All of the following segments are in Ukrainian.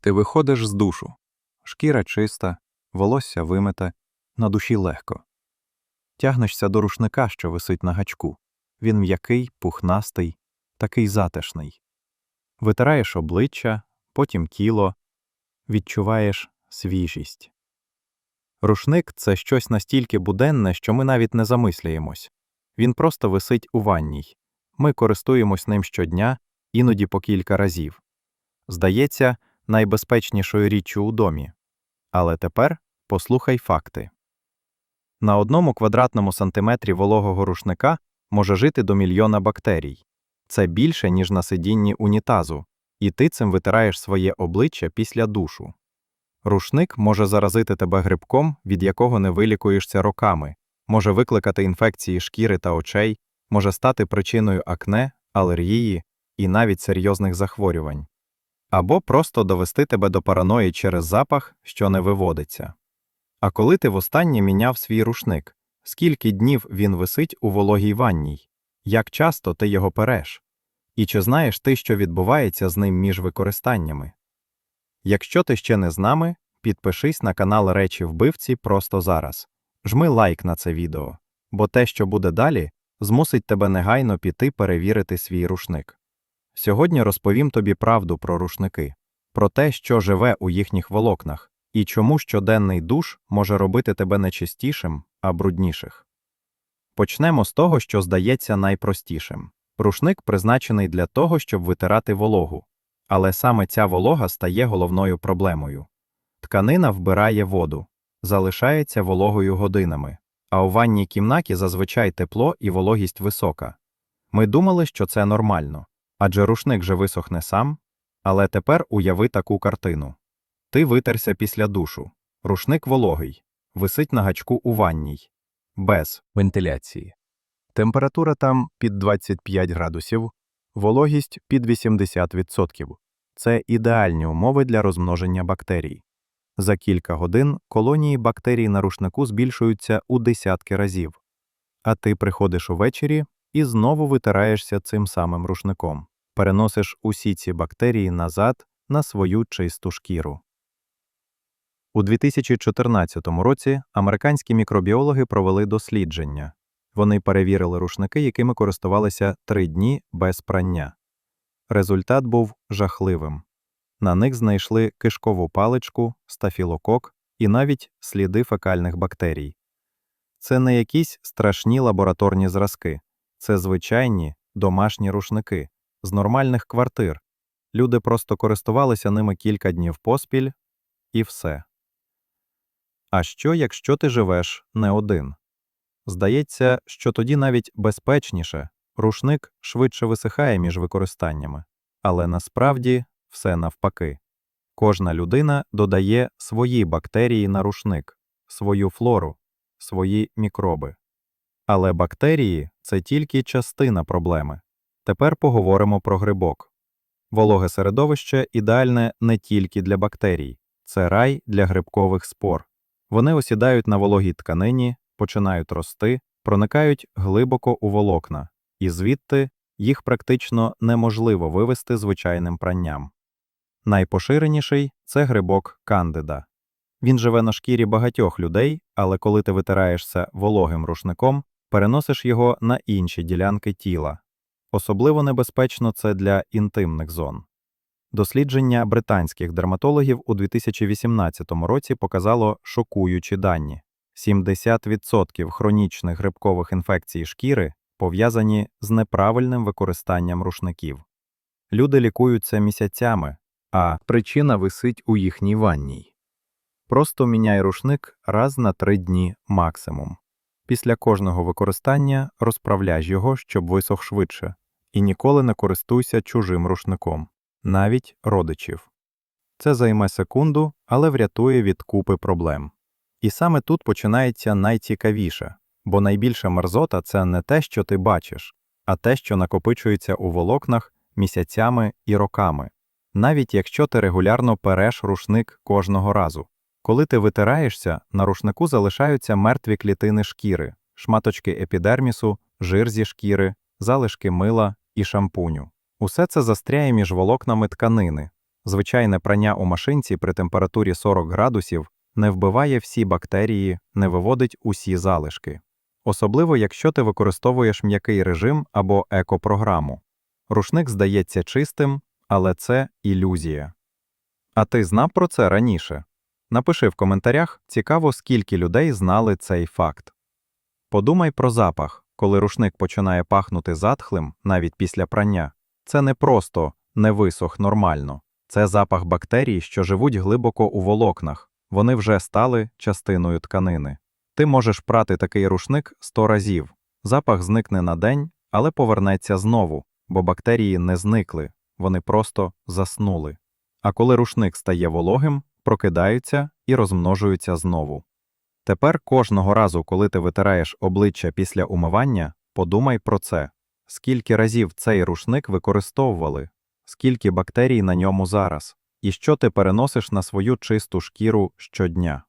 Ти виходиш з душу. Шкіра чиста, волосся вимите, на душі легко. Тягнешся до рушника, що висить на гачку. Він м'який, пухнастий, такий затишний. Витираєш обличчя, потім тіло, відчуваєш свіжість. Рушник це щось настільки буденне, що ми навіть не замислюємось. Він просто висить у ванній. Ми користуємось ним щодня, іноді по кілька разів. Здається, найбезпечнішою річчю у домі. Але тепер послухай факти. На одному квадратному сантиметрі вологого рушника може жити до мільйона бактерій. Це більше, ніж на сидінні унітазу, і ти цим витираєш своє обличчя після душу. Рушник може заразити тебе грибком, від якого не вилікуєшся роками, може викликати інфекції шкіри та очей, може стати причиною акне, алергії і навіть серйозних захворювань. Або просто довести тебе до параної через запах, що не виводиться. А коли ти востаннє міняв свій рушник, скільки днів він висить у вологій ванній? Як часто ти його переш? І чи знаєш ти, що відбувається з ним між використаннями? Якщо ти ще не з нами, підпишись на канал Речі Вбивці просто зараз. Жми лайк на це відео, бо те, що буде далі, змусить тебе негайно піти перевірити свій рушник. Сьогодні розповім тобі правду про рушники, про те, що живе у їхніх волокнах, і чому щоденний душ може робити тебе не чистішим, а брудніших. Почнемо з того, що здається найпростішим. Рушник призначений для того, щоб витирати вологу, але саме ця волога стає головною проблемою. Тканина вбирає воду, залишається вологою годинами, а у ванній кімнаті зазвичай тепло і вологість висока. Ми думали, що це нормально, адже рушник же висохне сам. Але тепер уяви таку картину. Ти витерся після душу, рушник вологий, висить на гачку у ванній, без вентиляції. Температура там під 25 градусів, вологість під 80%. Це ідеальні умови для розмноження бактерій. За кілька годин колонії бактерій на рушнику збільшуються у десятки разів. А ти приходиш увечері і знову витираєшся цим самим рушником, переносиш усі ці бактерії назад на свою чисту шкіру. У 2014 році американські мікробіологи провели дослідження. Вони перевірили рушники, якими користувалися три дні без прання. Результат був жахливим. На них знайшли кишкову паличку, стафілокок і навіть сліди фекальних бактерій. Це не якісь страшні лабораторні зразки, це звичайні домашні рушники з нормальних квартир. Люди просто користувалися ними кілька днів поспіль, і все. А що, якщо ти живеш не один? Здається, що тоді навіть безпечніше, рушник швидше висихає між використаннями, але насправді все навпаки. Кожна людина додає свої бактерії на рушник, свою флору, свої мікроби. Але бактерії це тільки частина проблеми. Тепер поговоримо про грибок. Вологе середовище ідеальне не тільки для бактерій, це рай для грибкових спор. Вони осідають на вологій тканині, починають рости, проникають глибоко у волокна, і звідти їх практично неможливо вивести звичайним пранням. Найпоширеніший це грибок кандида. Він живе на шкірі багатьох людей, але коли ти витираєшся вологим рушником, переносиш його на інші ділянки тіла. Особливо небезпечно це для інтимних зон. Дослідження британських дерматологів у 2018 році показало шокуючі дані: 70% хронічних грибкових інфекцій шкіри пов'язані з неправильним використанням рушників. Люди лікуються місяцями, а причина висить у їхній ванній. Просто міняй рушник раз на три дні максимум. Після кожного використання розправляй його, щоб висох швидше, і ніколи не користуйся чужим рушником, навіть родичів. Це займе секунду, але врятує від купи проблем. І саме тут починається найцікавіше, бо найбільша мерзота це не те, що ти бачиш, а те, що накопичується у волокнах місяцями і роками, навіть якщо ти регулярно переш рушник кожного разу. Коли ти витираєшся, на рушнику залишаються мертві клітини шкіри, шматочки епідермісу, жир зі шкіри, залишки мила і шампуню. Усе це застряє між волокнами тканини, Звичайне прання у машинці при температурі 40 градусів не вбиває всі бактерії, не виводить усі залишки. Особливо, якщо ти використовуєш м'який режим або екопрограму. Рушник здається чистим, але це ілюзія. А ти знав про це раніше? Напиши в коментарях, цікаво, скільки людей знали цей факт. Подумай про запах, коли рушник починає пахнути затхлим навіть після прання. Це не просто не висох нормально, це запах бактерій, що живуть глибоко у волокнах, вони вже стали частиною тканини. Ти можеш прати такий рушник 100 разів. Запах зникне на день, але повернеться знову, бо бактерії не зникли, вони просто заснули. А коли рушник стає вологим, прокидаються і розмножуються знову. Тепер кожного разу, коли ти витираєш обличчя після умивання, подумай про це. Скільки разів цей рушник використовували, скільки бактерій на ньому зараз, і що ти переносиш на свою чисту шкіру щодня.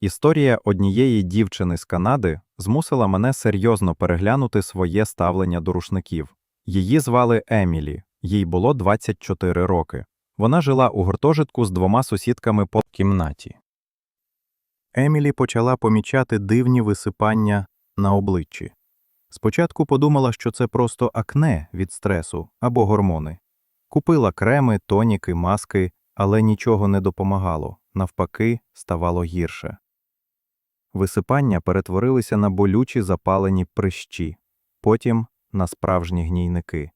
Історія однієї дівчини з Канади змусила мене серйозно переглянути своє ставлення до рушників. Її звали Емілі, їй було 24 роки. Вона жила у гуртожитку з двома сусідками по кімнаті. Емілі почала помічати дивні висипання на обличчі. Спочатку подумала, що це просто акне від стресу або гормони. Купила креми, тоніки, маски, але нічого не допомагало, навпаки, ставало гірше. Висипання перетворилися на болючі запалені прищі, потім на справжні гнійники.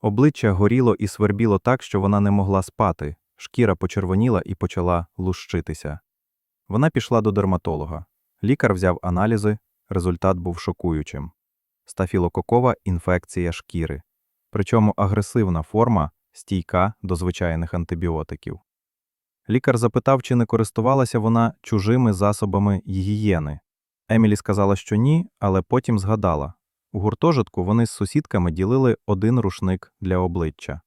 Обличчя горіло і свербіло так, що вона не могла спати, шкіра почервоніла і почала лущитися. Вона пішла до дерматолога. Лікар взяв аналізи, результат був шокуючим. Стафілококова інфекція шкіри. Причому агресивна форма стійка до звичайних антибіотиків. Лікар запитав, чи не користувалася вона чужими засобами гігієни. Емілі сказала, що ні, але потім згадала. У гуртожитку вони з сусідками ділили один рушник для обличчя.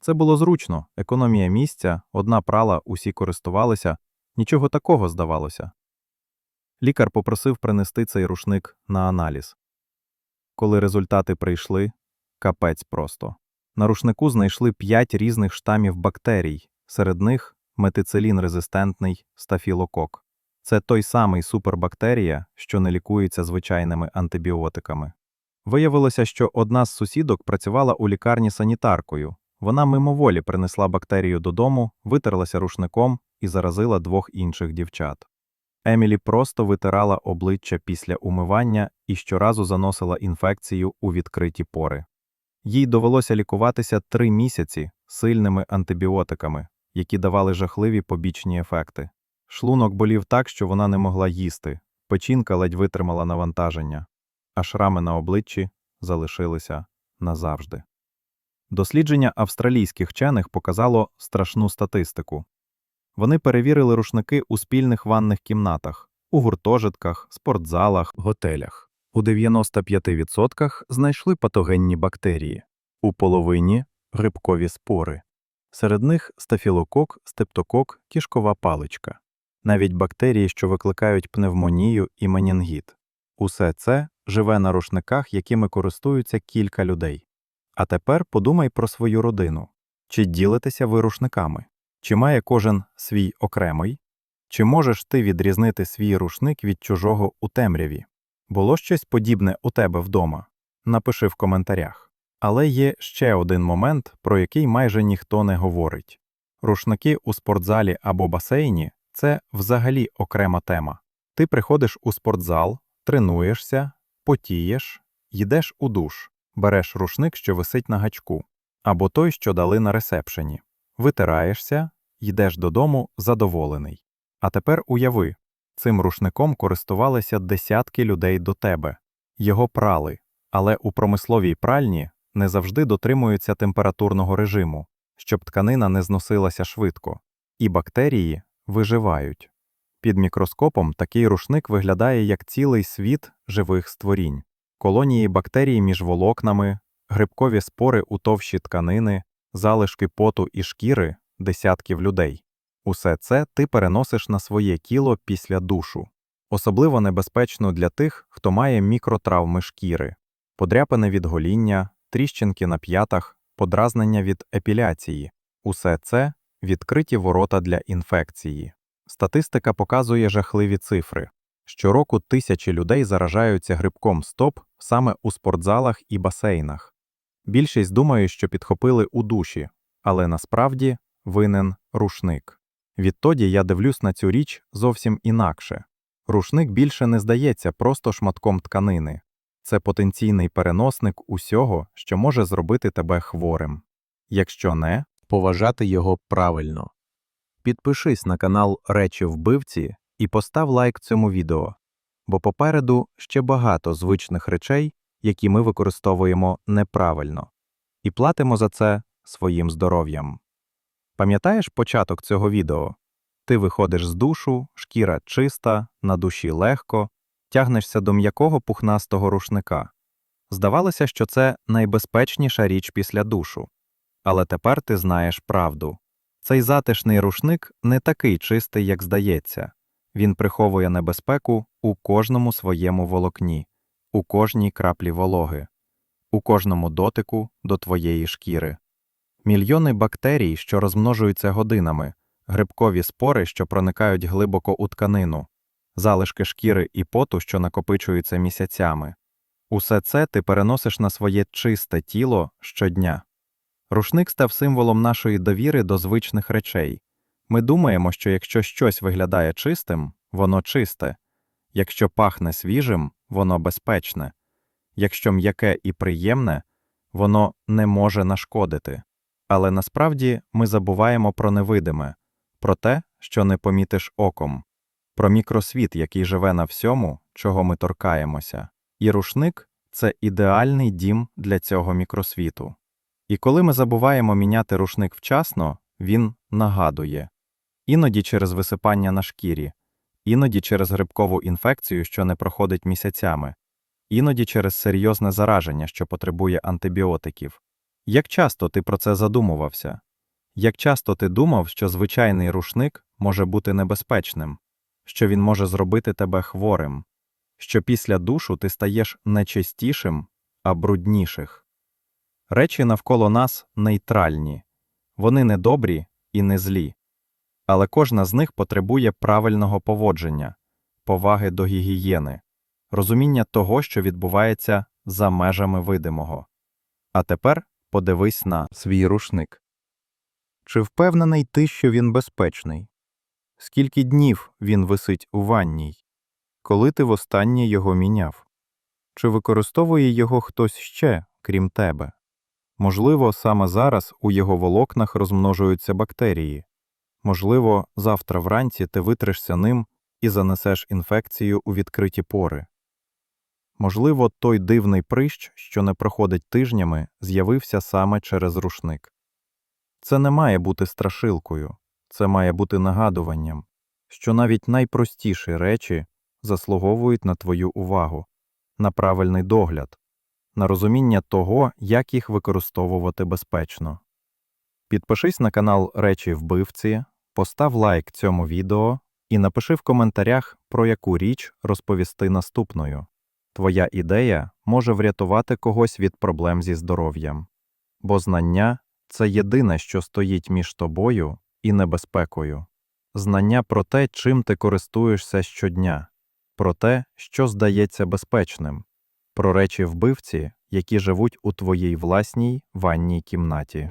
Це було зручно, економія місця, одна прала, усі користувалися, нічого такого здавалося. Лікар попросив принести цей рушник на аналіз. Коли результати прийшли, капець просто. На рушнику знайшли п'ять різних штамів бактерій, серед них метицилін-резистентний стафілокок. Це той самий супербактерія, що не лікується звичайними антибіотиками. Виявилося, що одна з сусідок працювала у лікарні санітаркою. Вона мимоволі принесла бактерію додому, витерлася рушником і заразила двох інших дівчат. Емілі просто витирала обличчя після умивання і щоразу заносила інфекцію у відкриті пори. Їй довелося лікуватися три місяці сильними антибіотиками, які давали жахливі побічні ефекти. Шлунок болів так, що вона не могла їсти, печінка ледь витримала навантаження, а шрами на обличчі залишилися назавжди. Дослідження австралійських вчених показало страшну статистику. Вони перевірили рушники у спільних ванних кімнатах, у гуртожитках, спортзалах, готелях. У 95% знайшли патогенні бактерії, у половині грибкові спори. Серед них стафілокок, стептокок, кішкова паличка, навіть бактерії, що викликають пневмонію і менінгіт. Усе це живе на рушниках, якими користуються кілька людей. А тепер подумай про свою родину. Чи ділитеся ви рушниками? Чи має кожен свій окремий? Чи можеш ти відрізнити свій рушник від чужого у темряві? Було щось подібне у тебе вдома? Напиши в коментарях. Але є ще один момент, про який майже ніхто не говорить. Рушники у спортзалі або басейні це взагалі окрема тема. Ти приходиш у спортзал, тренуєшся, потієш, йдеш у душ, береш рушник, що висить на гачку, або той, що дали на ресепшені, витираєшся, йдеш додому задоволений. А тепер уяви, цим рушником користувалися десятки людей до тебе, його прали, але у промисловій пральні не завжди дотримуються температурного режиму, щоб тканина не зносилася швидко, і бактерії виживають. Під мікроскопом такий рушник виглядає як цілий світ живих створінь, колонії бактерій між волокнами, грибкові спори у товщі тканини, залишки поту і шкіри десятків людей. Усе це ти переносиш на своє тіло після душу. Особливо небезпечно для тих, хто має мікротравми шкіри, подряпини від гоління, тріщинки на п'ятах, подразнення від епіляції. Усе це відкриті ворота для інфекції. Статистика показує жахливі цифри. Щороку тисячі людей заражаються грибком стоп саме у спортзалах і басейнах. Більшість думає, що підхопили у душі, але насправді винен рушник. Відтоді я дивлюсь на цю річ зовсім інакше. Рушник більше не здається просто шматком тканини. Це потенційний переносник усього, що може зробити тебе хворим. Якщо не, поважати його правильно. Підпишись на канал Речі вбивці і постав лайк цьому відео, бо попереду ще багато звичних речей, які ми використовуємо неправильно, і платимо за це своїм здоров'ям. Пам'ятаєш початок цього відео? Ти виходиш з душу, шкіра чиста, на душі легко, тягнешся до м'якого пухнастого рушника. Здавалося, що це найбезпечніша річ після душу. Але тепер ти знаєш правду. Цей затишний рушник не такий чистий, як здається. Він приховує небезпеку у кожному своєму волокні, у кожній краплі вологи, у кожному дотику до твоєї шкіри. Мільйони бактерій, що розмножуються годинами, грибкові спори, що проникають глибоко у тканину, залишки шкіри і поту, що накопичуються місяцями. Усе це ти переносиш на своє чисте тіло щодня. Рушник став символом нашої довіри до звичних речей. Ми думаємо, що якщо щось виглядає чистим, воно чисте, якщо пахне свіжим, воно безпечне, якщо м'яке і приємне, воно не може нашкодити. Але насправді ми забуваємо про невидиме, про те, що не помітиш оком, про мікросвіт, який живе на всьому, чого ми торкаємося. І рушник це ідеальний дім для цього мікросвіту. І коли ми забуваємо міняти рушник вчасно, він нагадує іноді через висипання на шкірі, іноді через грибкову інфекцію, що не проходить місяцями, іноді через серйозне зараження, що потребує антибіотиків. Як часто ти про це задумувався? Як часто ти думав, що звичайний рушник може бути небезпечним, що він може зробити тебе хворим, що після душу ти стаєш не чистішим, а брудніших? Речі навколо нас нейтральні, вони не добрі і не злі, але кожна з них потребує правильного поводження, поваги до гігієни, розуміння того, що відбувається за межами видимого. А тепер подивись на свій рушник. Чи впевнений ти, що він безпечний? Скільки днів він висить у ванній? Коли ти востаннє його міняв? Чи використовує його хтось ще, крім тебе? Можливо, саме зараз у його волокнах розмножуються бактерії. Можливо, завтра вранці ти витришся ним і занесеш інфекцію у відкриті пори. Можливо, той дивний прищ, що не проходить тижнями, з'явився саме через рушник. Це не має бути страшилкою, це має бути нагадуванням, що навіть найпростіші речі заслуговують на твою увагу, на правильний догляд, на розуміння того, як їх використовувати безпечно. Підпишись на канал Речі Вбивці, постав лайк цьому відео і напиши в коментарях, про яку річ розповісти наступною. Твоя ідея може врятувати когось від проблем зі здоров'ям, бо знання це єдине, що стоїть між тобою і небезпекою. Знання про те, чим ти користуєшся щодня, про те, що здається безпечним, про речі вбивці, які живуть у твоїй власній ванній кімнаті.